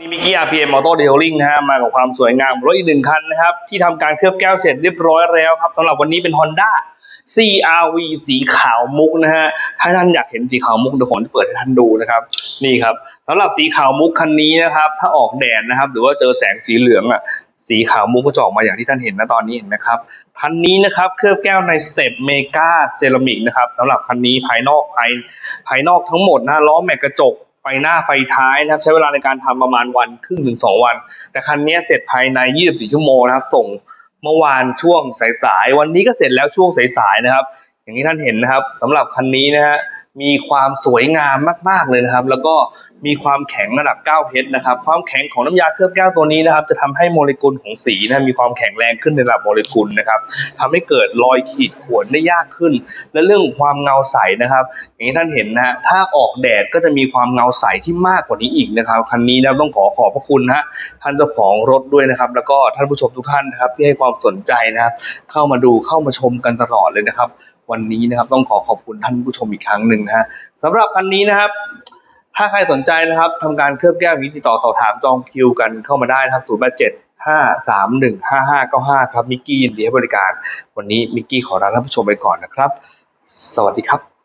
นี่มิกกี้ RPM Auto Detailing นะฮะมากับความสวยงามรถอีกหนึ่งคันนะครับ ที่ทำการเคลือบแก้วเสร็จเรียบร้อยแล้วครับสำหรับวันนี้เป็น Honda CRV สีขาวมุกนะฮะถ้าท่านอยากเห็นสีขาวมุกเดี๋ยวผมจะเปิดให้ท่านดูนะครับ นี่ครับสำหรับสีขาวมุกคันนี้นะครับ ถ้าออกแดดนะครับ หรือว่าเจอแสงสีเหลืองอะสีขาวมุกก็จะออกมาอย่างที่ท่านเห็นนะตอนนี้เห็นไหมครับคันนี้นะครับเคลือบแก้วในสเตปเมกาเซรามิกนะครับสำหรับคันนี้ภายนอกภายภายนอกทั้งหมดนะล้อแม็กกระจก ฟหน้าไฟท้ายนะครับใช้เวลาในการทำประมาณวันครึ่งถึงสองวัน แต่คันนี้เสร็จภายใน 24 ชั่วโมงนะครับ ส่งเมื่อวานช่วงสายๆวันนี้ก็เสร็จแล้วช่วงสายๆนะครับ อย่างที่ท่านเห็นนะครับสำหรับคันนี้นะฮะ มีความสวยงามมาก ๆเลยนะครับ แล้วก็มีความแข็งระดับ 9 เพชรนะครับ ความแข็งของน้ำยาเคลือบแก้วตัวนี้นะครับ จะทำให้โมเลกุลของสีนะมีความแข็งแรงขึ้นในระดับโมเลกุลนะครับทำให้เกิดรอยขีดข่วนได้ยากขึ้น และเรื่องความเงาใสนะครับ อย่างที่ท่านเห็นนะฮะถ้าออกแดดก็จะมีความเงาใสที่มากกว่านี้อีกนะครับคันนี้นะต้องขอขอบพระคุณนะฮะท่านเจ้าของรถด้วยนะครับ แล้วก็ท่านผู้ชมทุกท่านนะครับ ที่ให้ความสนใจนะครับ เข้ามาดูเข้ามาชมกันตลอดเลยนะครับ วันนี้นะครับต้องขอขอบคุณท่านผู้ชมอีกครั้งหนึ่งนะฮะสำหรับคันนี้นะครับ ถ้าใครสนใจนะครับทำการเคลือบแก้วนี้ติดต่อสอบถามจองคิวกันเข้ามาได้นะครับ0 8 7 5 3 1 5 5 9 5ครับมิกกี้ยินดีให้บริการ วันนี้มิกกี้ขอลาท่านผู้ชมไปก่อนนะครับ สวัสดีครับ